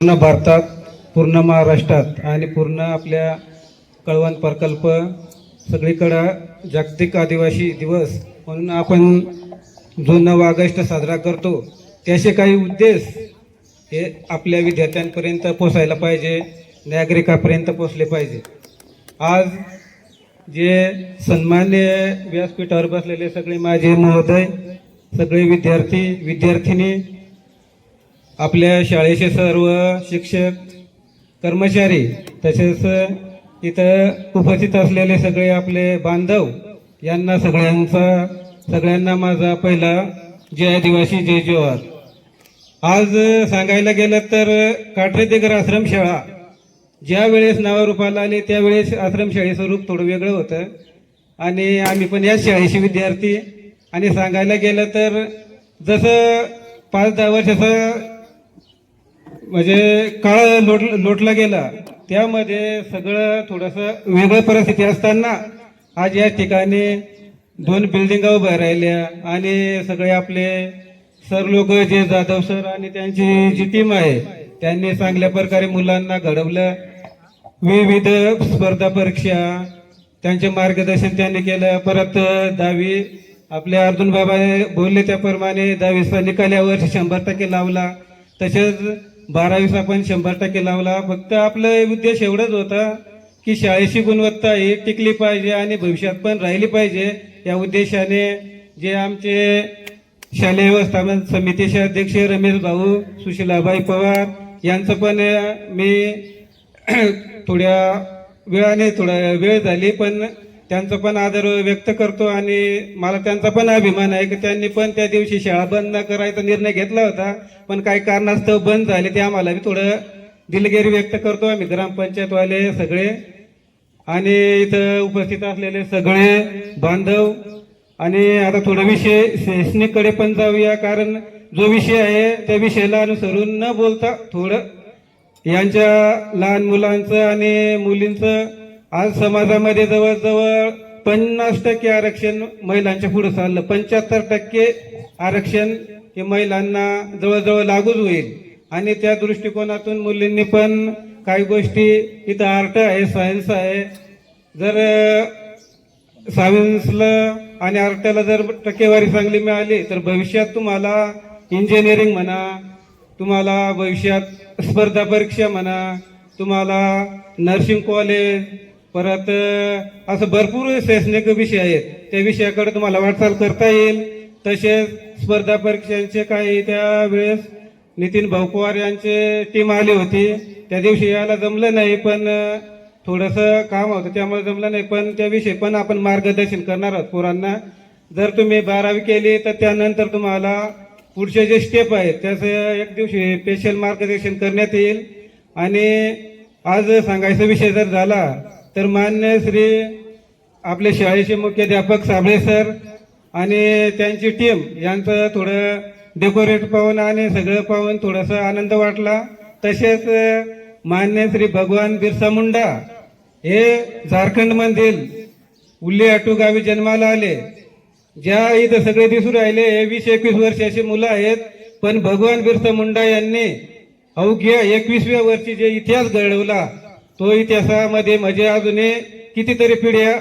पूर्ण भारतात पूर्ण महाराष्ट्रात आणि पूर्ण आपल्या कळवण प्रकल्प सगळीकडं जागतिक आदिवासी दिवस म्हणून आपण जो नऊ ऑगस्ट साजरा करतो त्याचे काही उद्देश हे आपल्या विद्यार्थ्यांपर्यंत पोचायला पाहिजे नागरिकापर्यंत पोचले पाहिजे. आज जे सन्मान्य व्यासपीठावर बसलेले सगळे माझे महोदय सगळे विद्यार्थी विद्यार्थिनी आपल्या शाळेचे सर्व शिक्षक कर्मचारी तसेच इथं उपस्थित असलेले सगळे आपले बांधव यांना सगळ्यांचा सगळ्यांना माझा पहिला जय आदिवासी जय जोहार आज सांगायला गेलं तर काठरेदेगर आश्रमशाळा ज्या वेळेस नावारूपाला आले त्यावेळेस आश्रमशाळेचं रूप थोडं वेगळं होतं. आणि आम्ही पण याच शाळेचे विद्यार्थी. आणि सांगायला गेलं तर जसं पाच दहा वर्षाचं म्हणजे काळ लोट लोटला गेला. त्यामध्ये सगळं थोडंसं वेगळं परिस्थिती असताना आज या ठिकाणी दोन बिल्डिंगा उभ्या राहिल्या आणि सगळे आपले सर लोक जे जाधव सर आणि त्यांची जी टीम आहे त्यांनी चांगल्या प्रकारे मुलांना घडवलं. विविध स्पर्धा परीक्षा त्यांचे मार्गदर्शन त्यांनी केलं. परत दहावी आपले अर्जुन बाबा बोलले त्याप्रमाणे दहावीचा निकाल यावर्षी शंभर टक्के लावला. तसेच बारावीचा पण शंभर टक्के लावला. फक्त आपलं उद्देश एवढंच होता की शाळेची गुणवत्ता ही टिकली पाहिजे आणि भविष्यात पण राहिली पाहिजे. या उद्देशाने जे आमचे शालेय व्यवस्थापन समितीचे अध्यक्ष रमेश भाऊ सुशीलाबाई पवार यांचं पण मी थोड्या वेळाने थोडा वेळ झाली पण त्यांचा पण आदर व्यक्त करतो आणि मला त्यांचा पण अभिमान आहे की त्यांनी पण त्या दिवशी शाळा बंद न करायचा निर्णय घेतला होता. पण काही कारणास्तव बंद झाले ते आम्हाला मी थोडं दिलगिरी व्यक्त करतो आम्ही. ग्रामपंचायतवाले सगळे आणि इथं उपस्थित असलेले सगळे बांधव. आणि आता थोडा विषय शैक्षणिककडे पण जाऊया कारण जो विषय आहे त्या विषयाला अनुसरून न बोलता थोडं यांच्या लहान मुलांचं आणि मुलींचं आज समाजामध्ये जवळजवळ पन्नास टक्के आरक्षण महिलांच्या पुढे चाललं. पंच्याहत्तर टक्के आरक्षण हे महिलांना जवळजवळ लागूच होईल. आणि त्या दृष्टिकोनातून मुलींनी पण काही गोष्टी इथं आर्ट आहे सायन्स आहे. जर सायन्सला आणि आर्टला जर टक्केवारी चांगली मिळाली तर भविष्यात तुम्हाला इंजिनिअरिंग म्हणा तुम्हाला भविष्यात स्पर्धा परीक्षा म्हणा तुम्हाला नर्सिंग कॉलेज परत असं भरपूर शैक्षणिक विषय आहेत. त्या विषयाकडे तुम्हाला वाटचाल करता येईल. तसेच स्पर्धा परीक्षांचे काही त्यावेळेस नितीन भाऊकुवार यांचे टीम आली होती. त्या दिवशी यायला जमलं नाही पण थोडंसं काम होतं. त्यामुळे जमलं नाही पण त्याविषयी पण आपण मार्गदर्शन करणार आहोत पोरांना. जर तुम्ही बारावी केली तर त्यानंतर तुम्हाला पुढचे जे स्टेप आहेत त्याचं एक दिवशी स्पेशल मार्गदर्शन करण्यात येईल. आणि आज सांगायचा विषय जर झाला तर मान्य श्री आपले शाळेचे मुख्याध्यापक साबळे सर आणि त्यांची टीम यांचं थोडं डेकोरेट पाहून आणि सगळं पाहून थोडासा आनंद वाटला. तसेच मान्य श्री भगवान बिरसा मुंडा हे झारखंडमधील उल्लेआटू गावी जन्माला आले. ज्या इथं सगळे दिसून राहिले हे वीस एकवीस वर्षाची मुलं आहेत. पण भगवान बिरसा मुंडा यांनी अवघ्या एकवीसव्या वर्षी जे इतिहास घडवला तो इतिहासामध्ये म्हणजे अजूनही कितीतरी पिढ्या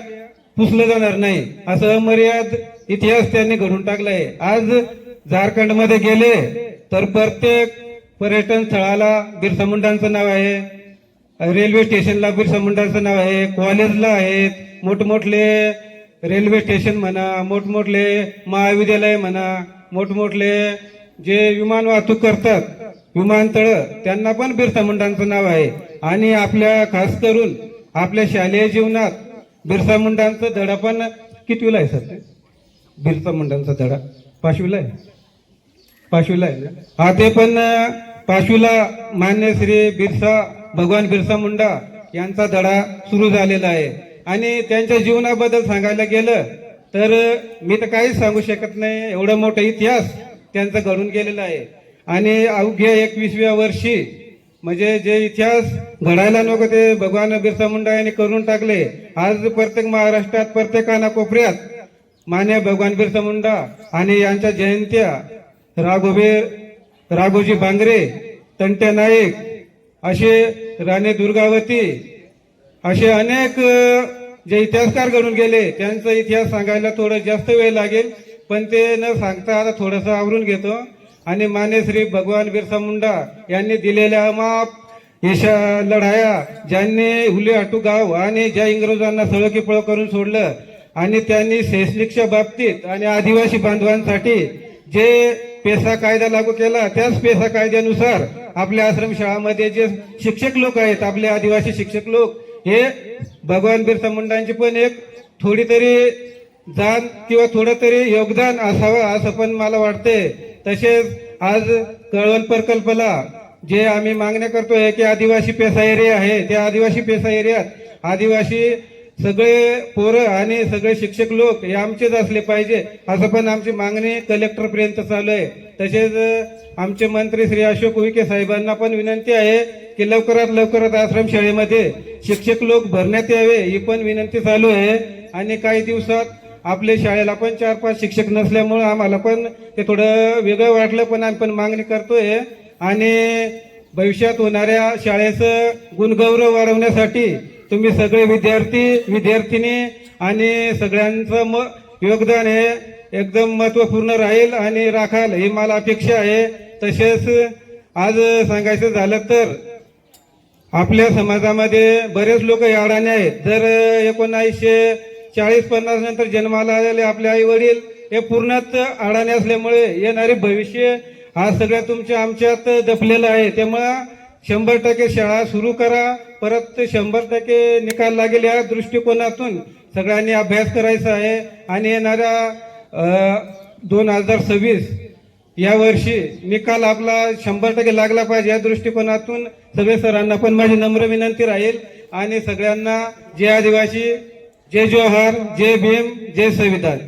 पुसलं जाणार नाही. असं अमर्याद इतिहास त्यांनी घडून टाकलाय. आज झारखंडमध्ये गेले तर प्रत्येक पर्यटन स्थळाला बिरसा मुंडांचं नाव आहे. रेल्वे स्टेशनला बिरसा मुंडांचं नाव आहे. कॉलेजला आहेत. मोठमोठले रेल्वे स्टेशन म्हणा मोठमोठले महाविद्यालय म्हणा मोठमोठले जे विमान वाहतूक करतात विमानतळ त्यांना पण बिरसा मुंडांचं नाव आहे. आणि आपल्या खास करून आपल्या शालेय जीवनात बिरसा मुंडांचा धडा पण कितवीला आहे सर बिरसा मुंडांचा धडा. पाचवीला आहे? पाचवीला आहे ना? हा ते पण अं, पाचवीला मान्य श्री बिरसा भगवान बिरसा मुंडा यांचा धडा सुरू झालेला आहे. आणि त्यांच्या जीवनाबद्दल सांगायला गेलं तर मी तर काहीच सांगू शकत नाही. एवढा मोठा इतिहास त्यांचा घडून गेलेला आहे. आणि अवघ्या एकवीसव्या वर्षी म्हणजे जे इतिहास घडायला नको ते भगवान बिरसा मुंडा यांनी करून टाकले. आज प्रत्येक महाराष्ट्रात प्रत्येक कानाकोपऱ्यात मान्य भगवान बिरसा मुंडा आणि यांच्या जयंत्या. राघोबे राघोजी बांगरे तंट्या नाईक असे राणे दुर्गावती असे अनेक जे इतिहासकार घडून गेले त्यांचा इतिहास सांगायला थोडं जास्त वेळ लागेल पण ते न सांगता आता थोडंसं आवरून घेतो. आणि माने श्री भगवान बिरसा मुंडा यांनी दिलेल्या अमाप यशा लढाया ज्यांनी हुले हाटू गाव आणि ज्या इंग्रजांना सळकीपळ करून सोडलं आणि त्यांनी शैक्षणिकच्या बाबतीत आणि आदिवासी बांधवांसाठी जे पेसा कायदा लागू केला त्याच पेसा कायद्यानुसार आपल्या आश्रमशाळामध्ये जे शिक्षक लोक आहेत आपले आदिवासी शिक्षक लोक हे भगवान बिरसा मुंडांची पण एक थोडी तरी जाण किंवा थोडं तरी योगदान असावं असं पण मला वाटतंय. तसेच आज कळवण प्रकल्पाला जे आम्ही मागण्या करतोय की आदिवासी पेसा एरिया आहे त्या आदिवासी पेसा एरियात आदिवासी सगळे पोरं आणि सगळे शिक्षक लोक हे आमचेच असले पाहिजे असं पण आमची मागणी कलेक्टरपर्यंत चालू आहे. तसेच आमचे मंत्री श्री अशोक उईके साहेबांना पण विनंती आहे की लवकरात लवकरात आश्रमशाळेमध्ये शिक्षक लोक भरण्यात यावे ही पण विनंती चालू आहे. आणि काही दिवसात आपल्या शाळेला पण चार पाच शिक्षक नसल्यामुळं आम्हाला पण ते थोडं वेगळं वाटलं पण आम्ही पण मागणी करतोय. आणि भविष्यात होणाऱ्या शाळेचं गुणगौरव वाढवण्यासाठी तुम्ही सगळे विद्यार्थी विद्यार्थिनी आणि सगळ्यांचं म योगदान हे एकदम महत्त्वपूर्ण राहील आणि राखाल ही मला अपेक्षा आहे. तसेच आज सांगायचं झालं तर आपल्या समाजामध्ये बरेच लोक अडाणे आहेत. जर एकोणावीसशे चाळीस पन्नास नंतर जन्माला आलेले आपले आई वडील हे पूर्णत अडाणे असल्यामुळे येणारे भविष्य हा सगळ्या तुमच्या आमच्यात दपलेलं आहे. त्यामुळं शंभर टक्के शाळा सुरू करा. परत शंभर टक्के निकाल लागेल या दृष्टिकोनातून सगळ्यांनी अभ्यास करायचा आहे. आणि येणाऱ्या दोन हजार सव्वीस या वर्षी निकाल आपला शंभर टक्के लागला पाहिजे. या दृष्टिकोनातून सगळे सरांना पण माझी नम्र विनंती राहील. आणि सगळ्यांना जय आदिवासी. जय जोहर जय भीम जय संविधान।